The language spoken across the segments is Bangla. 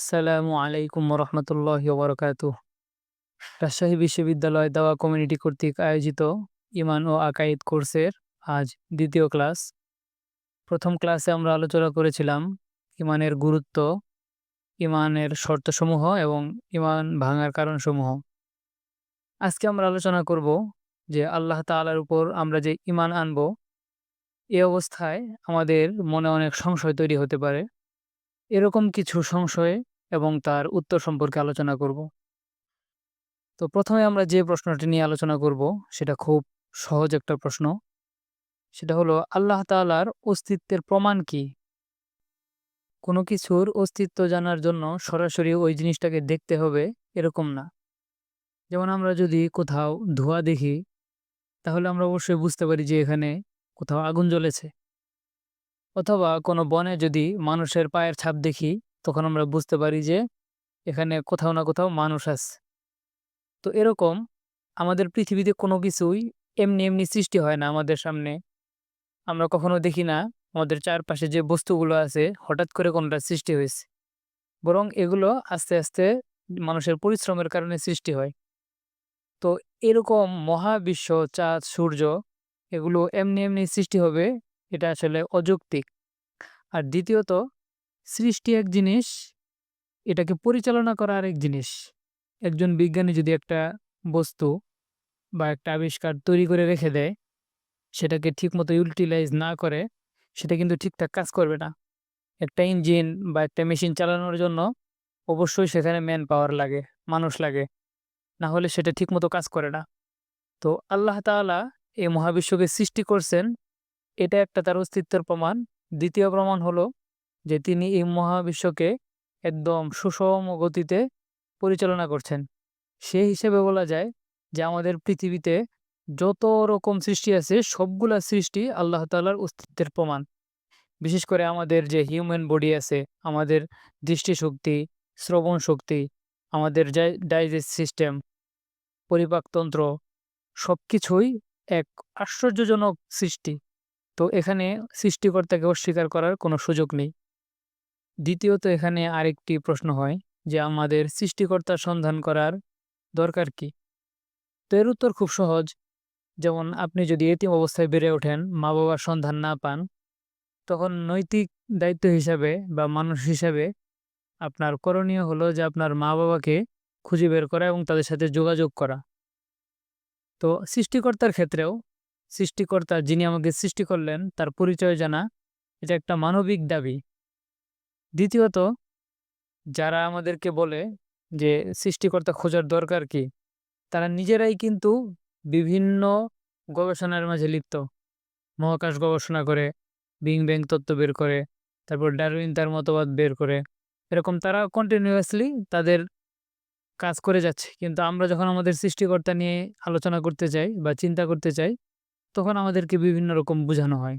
আসসালামু আলাইকুম রহমতুল্লাহ বরকাত রাজশাহী বিশ্ববিদ্যালয় দাওয়া কমিউনিটি কর্তৃক আয়োজিত ইমান ও আকাইদ কোর্সের আজ দ্বিতীয় ক্লাস। প্রথম ক্লাসে আমরা আলোচনা করেছিলাম ইমানের গুরুত্ব, ইমানের শর্তসমূহ এবং ইমান ভাঙার কারণসমূহ। আজকে আমরা আলোচনা করব যে আল্লাহ তালার উপর আমরা যে ইমান আনব, এ অবস্থায় আমাদের মনে অনেক সংশয় তৈরি হতে পারে। এরকম কিছু সংশয় এবং তার উত্তর সম্পর্কে আলোচনা করব। তো প্রথমে আমরা যে প্রশ্নটি নিয়ে আলোচনা করব, সেটা খুব সহজ একটা প্রশ্ন। সেটা হলো, আল্লাহ তাআলার অস্তিত্বের প্রমাণ কি? কোনো কিছুর অস্তিত্ব জানার জন্য সরাসরি ওই জিনিসটাকে দেখতে হবে এরকম না। যেমন আমরা যদি কোথাও ধোঁয়া দেখি, তাহলে আমরা অবশ্যই বুঝতে পারি যে এখানে কোথাও আগুন জ্বলেছে। অথবা কোনো বনে যদি মানুষের পায়ের ছাপ দেখি তখন আমরা বুঝতে পারি যে এখানে কোথাও না কোথাও মানুষ আছে। তো এরকম আমাদের পৃথিবীতে কোনো কিছুই এমনি এমনি সৃষ্টি হয় না আমাদের সামনে। আমরা কখনো দেখি না আমাদের চারপাশে যে বস্তুগুলো আছে হঠাৎ করে কোনটা সৃষ্টি হয়েছে। বরং এগুলো আস্তে আস্তে মানুষের পরিশ্রমের কারণে সৃষ্টি হয়। তো এরকম মহাবিশ্ব, চাঁদ, সূর্য এগুলো এমনি এমনি সৃষ্টি হবে এটা আসলে অযৌক্তিক। আর দ্বিতীয়ত সৃষ্টি এক জিনিস, এটাকে পরিচালনা করা আরেক জিনিস। একজন বিজ্ঞানী যদি একটা বস্তু বা একটা আবিষ্কার তৈরি করে রেখে দেয়, সেটাকে ঠিকমতো ইউটিলাইজ না করে, সেটা কিন্তু ঠিকঠাক কাজ করবে না। একটা ইঞ্জিন বা একটা মেশিন চালানোর জন্য অবশ্যই সেখানে ম্যান পাওয়ার লাগে, মানুষ লাগে। না হলে সেটা ঠিকমতো কাজ করে না। তো আল্লাহ তাআলা এই মহাবিশ্বকে সৃষ্টি করছেন, এটা একটা তার অস্তিত্বের প্রমাণ। দ্বিতীয় প্রমাণ হলো যে তিনি এই মহাবিশ্বকে একদম সুষম গতিতে পরিচালনা করছেন। সেই হিসেবে বলা যায় যে আমাদের পৃথিবীতে যত রকম সৃষ্টি আছে, সবগুলা সৃষ্টি আল্লাহ তাআলার অস্তিত্বের প্রমাণ। বিশেষ করে আমাদের যে হিউম্যান বডি আছে, আমাদের দৃষ্টিশক্তি, শ্রবণ শক্তি, আমাদের ডাইজেস্ট সিস্টেম পরিপাকতন্ত্র সব কিছুই এক আশ্চর্যজনক সৃষ্টি। তো এখানে সৃষ্টিকর্তাকে অস্বীকার করার কোনো সুযোগ নেই। দ্বিতীয়ত এখানে আরেকটি প্রশ্ন হয় যে আমাদের সৃষ্টিকর্তার সন্ধান করার দরকার কি? তো এর উত্তর খুব সহজ। যেমন আপনি যদি এতিম অবস্থায় বেড়ে ওঠেন মা বাবার সন্ধান না পান, তখন নৈতিক দায়িত্ব হিসাবে বা মানুষ হিসাবে আপনার করণীয় হলো যে আপনার মা বাবাকে খুঁজে বের করা এবং তাদের সাথে যোগাযোগ করা। তো সৃষ্টিকর্তার ক্ষেত্রেও সৃষ্টিকর্তা যিনি আমাকে সৃষ্টি করলেন, তার পরিচয় জানা, এটা একটা মানবিক দাবি। দ্বিতীয়ত, যারা আমাদেরকে বলে যে সৃষ্টিকর্তা খোঁজার দরকার কি, তারা নিজেরাই কিন্তু বিভিন্ন গবেষণার মাঝে লিপ্ত। মহাকাশ গবেষণা করে বিং ব্যাং তত্ত্ব বের করে, তারপর ডারউইন তার মতবাদ বের করে, এরকম তারা কন্টিনিউয়াসলি তাদের কাজ করে যাচ্ছে। কিন্তু আমরা যখন আমাদের সৃষ্টিকর্তা নিয়ে আলোচনা করতে চাই বা চিন্তা করতে চাই তখন আমাদেরকে বিভিন্ন রকম বোঝানো হয়।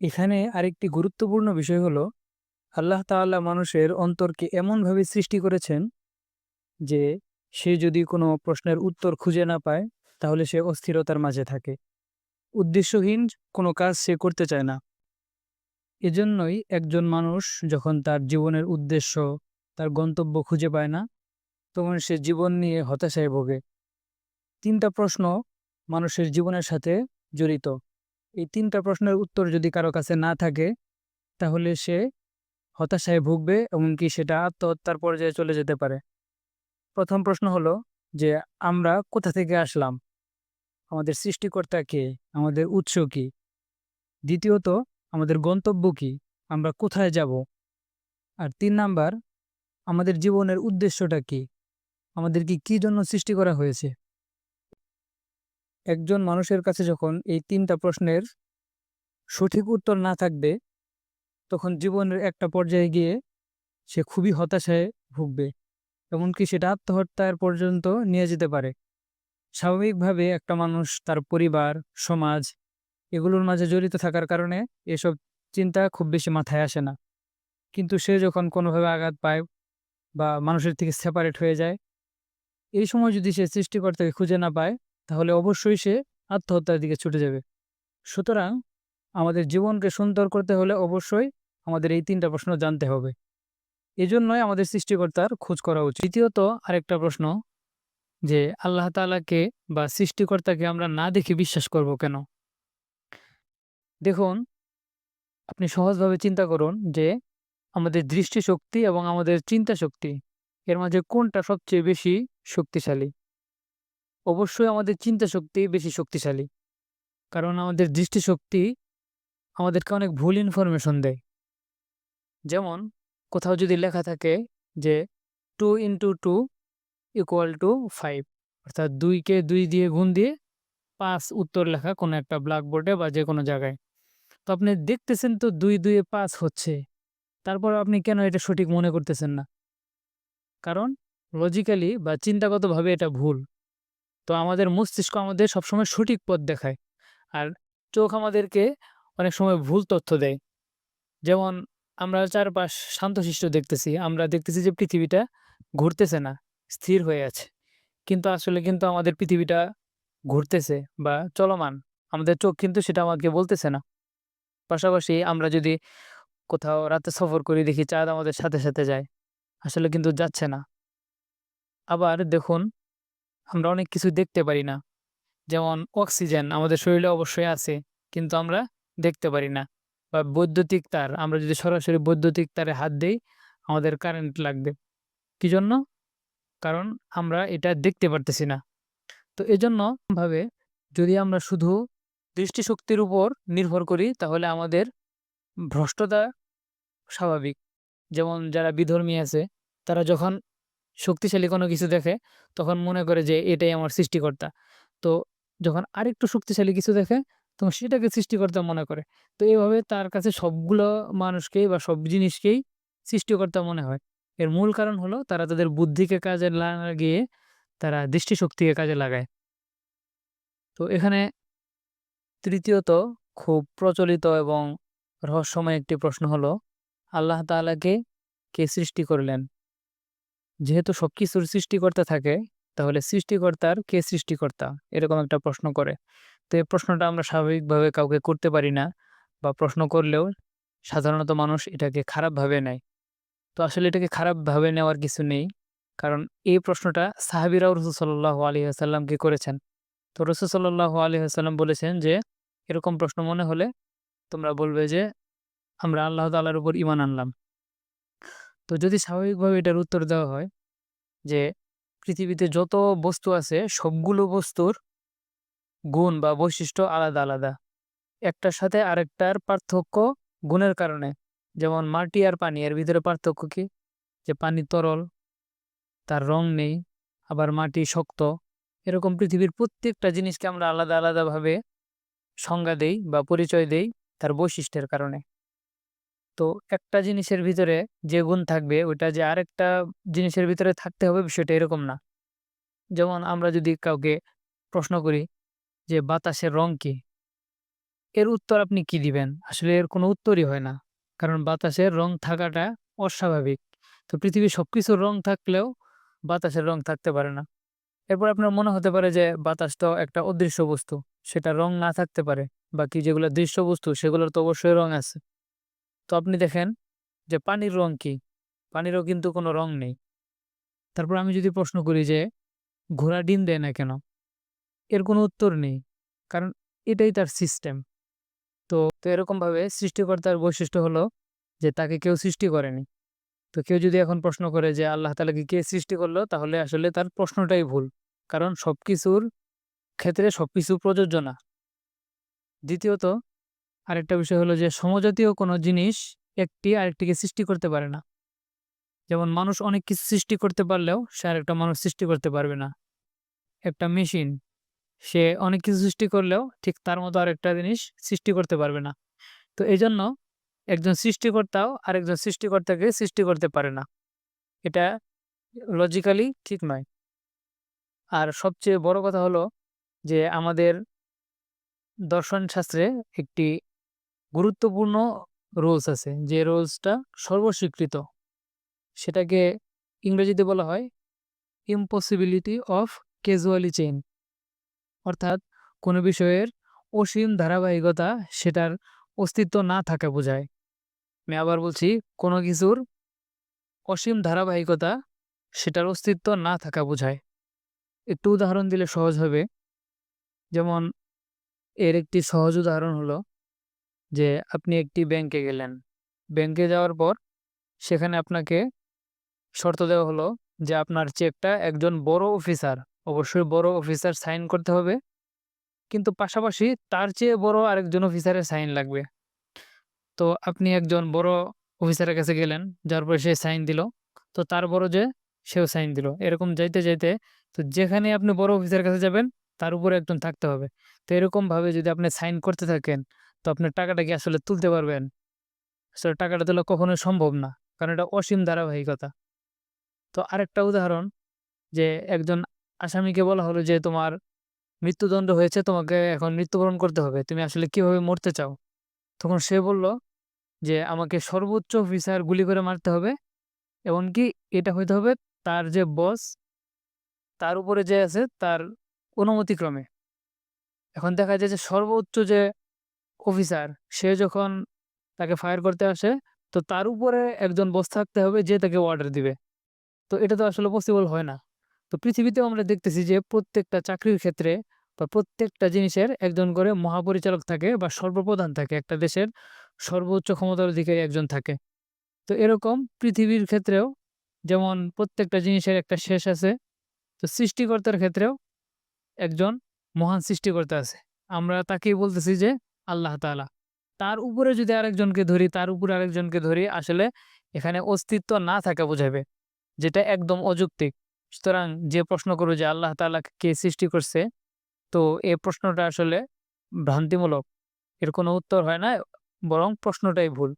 এখানে আরেকটি গুরুত্বপূর্ণ বিষয় হলো, আল্লাহ তাআলা মানুষের অন্তরকে এমনভাবে সৃষ্টি করেছেন যে, সে যদি কোনো প্রশ্নের উত্তর খুঁজে না পায়, তাহলে সে অস্থিরতার মাঝে থাকে। উদ্দেশ্যহীন কোনো কাজ সে করতে চায় না। এজন্যই একজন মানুষ যখন তার জীবনের উদ্দেশ্য, তার গন্তব্য খুঁজে পায় না, তখন সে জীবন নিয়ে হতাশায় ভোগে। তিনটা প্রশ্ন মানুষের জীবনের সাথে জড়িত। এই তিনটা প্রশ্নের উত্তর যদি কারও কাছে না থাকে, তাহলে সে হতাশায় ভুগবে এমনকি সেটা আত্মহত্যার পর্যায়ে চলে যেতে পারে। প্রথম প্রশ্ন হলো যে, আমরা কোথা থেকে আসলাম? আমাদের সৃষ্টিকর্তা কে? আমাদের উৎস কি? দ্বিতীয়ত, আমাদের গন্তব্য কি? আমরা কোথায় যাব? আর তিন নাম্বার, আমাদের জীবনের উদ্দেশ্যটা কি? আমাদেরকে কি জন্য সৃষ্টি করা হয়েছে? একজন মানুষের কাছে যখন এই তিনটা প্রশ্নের সঠিক উত্তর না থাকবে, তখন জীবনের একটা পর্যায়ে গিয়ে সে খুবই হতাশায় ভুগবে। এমনকি সেটা আত্মহত্যার পর্যন্ত নিয়ে যেতে পারে। স্বাভাবিকভাবে একটা মানুষ, তার পরিবার, সমাজ এগুলোর মাঝে জড়িত থাকার কারণে এসব চিন্তা খুব বেশি মাথায় আসে না। কিন্তু সে যখন কোনোভাবে আঘাত পায় বা মানুষের থেকে সেপারেট হয়ে যায়, এই সময় যদি সে সৃষ্টিকর্তাকে খুঁজে না পায় তাহলে অবশ্যই সে আত্মহত্যার দিকে ছুটে যাবে। সুতরাং আমাদের জীবনকে সুন্দর করতে হলে অবশ্যই আমাদের এই তিনটা প্রশ্ন জানতে হবে। এজন্যই আমাদের সৃষ্টিকর্তার খোঁজ করা উচিত। দ্বিতীয়ত, আরেকটা প্রশ্ন, যে আল্লাহ তাআলাকে বা সৃষ্টিকর্তাকে আমরা না দেখে বিশ্বাস করব কেন? দেখুন, আপনি সহজভাবে চিন্তা করুন যে আমাদের দৃষ্টিশক্তি এবং আমাদের চিন্তা শক্তি এর মাঝে কোনটা সবচেয়ে বেশি শক্তিশালী? অবশ্যই আমাদের চিন্তা শক্তি বেশি শক্তিশালী। কারণ আমাদের দৃষ্টিশক্তি আমাদেরকে অনেক ভুল ইনফরমেশন দেয়। যেমন কোথাও যদি লেখা থাকে যে two into two equal to five অর্থাৎ দুইকে দুই দিয়ে গুণ দিয়ে পাঁচ উত্তর লেখা কোনো একটা ব্ল্যাকবোর্ডে বা যে কোনো জায়গায়। তো আপনি দেখতেছেন তো দুই দুয়ে পাঁচ হচ্ছে, তারপর আপনি কেন এটা সঠিক মনে করতেছেন না? কারণ লজিক্যালি বা চিন্তাগতভাবে এটা ভুল। তো আমাদের মস্তিষ্ক আমাদের সবসময় সঠিক পথ দেখায়। আর চোখ আমাদেরকে অনেক সময় ভুল তথ্য দেয়। যেমন আমরা চারপাশ শান্তশিষ্ট দেখতেছি, আমরা দেখতেছি যে পৃথিবীটা ঘুরতেছে না, স্থির হয়ে আছে। কিন্তু আসলে কিন্তু আমাদের পৃথিবীটা ঘুরতেছে বা চলমান। আমাদের চোখ কিন্তু সেটা আমাকে বলতেছে না। পাশাপাশি আমরা যদি কোথাও রাতে সফর করি, দেখি চাঁদ আমাদের সাথে সাথে যায়, আসলে কিন্তু যাচ্ছে না। আবার দেখুন আমরা অনেক কিছু দেখতে পারি না। যেমন অক্সিজেন আমাদের শরীরে অবশ্যই আছে, কিন্তু আমরা দেখতে পারি না। বা বৈদ্যুতিক তার, আমরা যদি সরাসরি বৈদ্যুতিক তারে হাত দিই, আমাদের কারেন্ট লাগবে। কি জন্য কারণ আমরা এটা দেখতে পারতেছি না। তো এজন্য ভাবে যদি আমরা শুধু দৃষ্টিশক্তির উপর নির্ভর করি, তাহলে আমাদের ভ্রষ্টতা স্বাভাবিক। যেমন যারা বিধর্মী আছে, তারা যখন শক্তিশালী কোনো কিছু দেখে, তখন মনে করে যে এটাই আমার সৃষ্টিকর্তা। তো যখন আরেকটু শক্তিশালী কিছু দেখে, তখন সেটাকে সৃষ্টিকর্তা মনে করে। তো এইভাবে তার কাছে সবগুলো মানুষকেই বা সব জিনিসকেই সৃষ্টিকর্তা মনে হয়। এর মূল কারণ হলো তারা তাদের বুদ্ধিকে কাজে লাগিয়ে, তারা দৃষ্টিশক্তিকে কাজে লাগায়। তো এখানে তৃতীয়ত, খুব প্রচলিত এবং রহস্যময় একটি প্রশ্ন হলো, আল্লাহ তাআলাকে কে সৃষ্টি করলেন? যেহেতু সবকিছুর সৃষ্টিকর্তা থাকে, তাহলে সৃষ্টিকর্তার কে সৃষ্টিকর্তা? এরকম একটা প্রশ্ন করে। তো এই প্রশ্নটা আমরা স্বাভাবিকভাবে কাউকে করতে পারি না বা প্রশ্ন করলেও সাধারণত মানুষ এটাকে খারাপভাবে নেয়। তো আসলে এটাকে খারাপভাবে নেওয়ার কিছু নেই, কারণ এই প্রশ্নটা সাহাবিরাও রসুল সাল্লাহ আলী আসাল্লামকে করেছেন। তো রসুল সাল্লাহ আলী আসাল্লাম বলেছেন যে, এরকম প্রশ্ন মনে হলে তোমরা বলবে যে, আমরা আল্লাহ তাল্লার উপর ইমান আনলাম। তো যদি স্বাভাবিকভাবে এটার উত্তর দেওয়া হয় যে পৃথিবীতে যত বস্তু আছে, সবগুলো বস্তুর গুণ বা বৈশিষ্ট্য আলাদা আলাদা। একটার সাথে আরেকটার পার্থক্য গুণের কারণে। যেমন মাটি আর পানি, এর ভিতরে পার্থক্য কি? যে পানি তরল, তার রং নেই, আবার মাটি শক্ত। এরকম পৃথিবীর প্রত্যেকটা জিনিসকে আমরা আলাদা, আলাদাভাবে সংজ্ঞা দেই বা পরিচয় দেই তার বৈশিষ্ট্যের কারণে। তো একটা জিনিসের ভিতরে যে গুণ থাকবে, ওইটা যে আরেকটা জিনিসের ভিতরে থাকতে হবে বিষয়টা এরকম না। যেমন আমরা যদি কাউকে প্রশ্ন করি যে, বাতাসের রং কি? এর উত্তর আপনি কি দিবেন? আসলে এর কোনো উত্তরই হয় না। কারণ বাতাসের রং থাকাটা অস্বাভাবিক। তো পৃথিবীর সবকিছুর রং থাকলেও বাতাসের রং থাকতে পারে না। এরপর আপনার মনে হতে পারে যে, বাতাস তো একটা অদৃশ্য বস্তু, সেটা রং না থাকতে পারে। বাকি যেগুলো দৃশ্য বস্তু, সেগুলোর তো অবশ্যই রং আছে। তো আপনি দেখেন যে পানির রং কি? পানিরও কিন্তু কোনো রং নেই। তারপর আমি যদি প্রশ্ন করি যে, ঘোড়া ডিম দেয় না কেন? এর কোনো উত্তর নেই, কারণ এটাই তার সিস্টেম। তো তো এরকমভাবে সৃষ্টিকর্তার বৈশিষ্ট্য হলো যে তাকে কেউ সৃষ্টি করেনি। তো কেউ যদি এখন প্রশ্ন করে যে আল্লাহ তালাকে কে সৃষ্টি করল, তাহলে আসলে তার প্রশ্নটাই ভুল, কারণ সব কিছুর ক্ষেত্রে সব কিছু প্রযোজ্য না। দ্বিতীয়ত আরেকটা বিষয় হলো যে, সমজাতীয় কোনো জিনিস একটি আরেকটিকে সৃষ্টি করতে পারে না। যেমন মানুষ অনেক কিছু সৃষ্টি করতে পারলেও সে আরেকটা মানুষ সৃষ্টি করতে পারবে না। একটা মেশিন, সে অনেক কিছু সৃষ্টি করলেও ঠিক তার মতো আরেকটা জিনিস সৃষ্টি করতে পারবে না। তো এই জন্য একজন সৃষ্টিকর্তাও আরেকজন সৃষ্টিকর্তাকে সৃষ্টি করতে পারে না। এটা লজিক্যালি ঠিক নয়। আর সবচেয়ে বড় কথা হলো যে, আমাদের দর্শন শাস্ত্রে একটি গুরুত্বপূর্ণ রোলস আছে, যে রোলসটা সর্বস্বীকৃত। সেটাকে ইংরেজিতে বলা হয় ইম্পসিবিলিটি অফ ক্যাজুয়ালি চেইন অর্থাৎ কোনো বিষয়ের অসীম ধারাবাহিকতা সেটার অস্তিত্ব না থাকা বোঝায়। আমি আবার বলছি, কোনো কিছুর অসীম ধারাবাহিকতা সেটার অস্তিত্ব না থাকা বোঝায়। একটু উদাহরণ দিলে সহজ হবে। যেমন, এর একটি সহজ উদাহরণ হলো যে আপনি একটি ব্যাংকে গেলেন। ব্যাংকে যাওয়ার পর সেখানে আপনাকে শর্ত দেওয়া হলো যে আপনার চেকটা একজন বড় অফিসার অবশ্যই বড় অফিসার সাইন করতে হবে। কিন্তু পাশাপাশি তার চেয়ে বড় আরেকজন অফিসারের সাইন লাগবে। তো আপনি একজন বড় অফিসারের কাছে গেলেন, যার পরে সে সাইন দিল। তো তার বড় যে, সেও সাইন দিল। এরকম যাইতে যাইতে তো যেখানে আপনি বড় অফিসারের কাছে যাবেন, তার উপরে একজন থাকতে হবে। তো এরকমভাবে যদি আপনি সাইন করতে থাকেন তো আপনার টাকাটা কি আসলে তুলতে পারবেন? আসলে টাকাটা তোলা কখনোই সম্ভব না, কারণ এটা অসীম ধারাবাহিকতা। তো আরেকটা উদাহরণ, যে একজন আসামিকে বলা হলো যে তোমার মৃত্যুদণ্ড হয়েছে, তোমাকে এখন মৃত্যুবরণ করতে হবে, তুমি আসলে কীভাবে মরতে চাও? তখন সে বলল যে আমাকে সর্বোচ্চ অফিসার গুলি করে মারতে হবে, এমনকি এটা হইতে হবে তার যে বস, তার উপরে যে আছে তার অনুমতিক্রমে। এখন দেখা যায় যে সর্বোচ্চ যে অফিসার। সে যখন তাকে ফায়ার করতে আসে, তো তার উপরে একজন বস থাকতে হবে যে তাকে অর্ডার দিবে। তো এটা তো আসলে পসিবল হয় না। তো পৃথিবীতেও আমরা দেখতেছি যে প্রত্যেকটা চাকরির ক্ষেত্রে বা প্রত্যেকটা জিনিসের একজন করে মহাপরিচালক থাকে বা সর্বপ্রধান থাকে। একটা দেশের সর্বোচ্চ ক্ষমতার অধিকারী একজন থাকে। তো এরকম পৃথিবীর ক্ষেত্রেও যেমন প্রত্যেকটা জিনিসের একটা শেষ আছে, তো সৃষ্টিকর্তার ক্ষেত্রেও একজন মহান সৃষ্টিকর্তা আছে। আমরা তাকেই বলতেছি যে আল্লাহ তালা তার উপরে যদি আরেকজনকে ধরি, তার উপরে আরেকজনকে ধরি, আসলে এখানে অস্তিত্ব না থাকা বোঝাবে, যেটা একদম অযৌক্তিক। সুতরাং যে প্রশ্ন করো যে আল্লাহ তালা কে সৃষ্টি করছে, তো এই প্রশ্নটা আসলে ভ্রান্তিমূলক। এর কোনো উত্তর হয় না, বরং প্রশ্নটাই ভুল।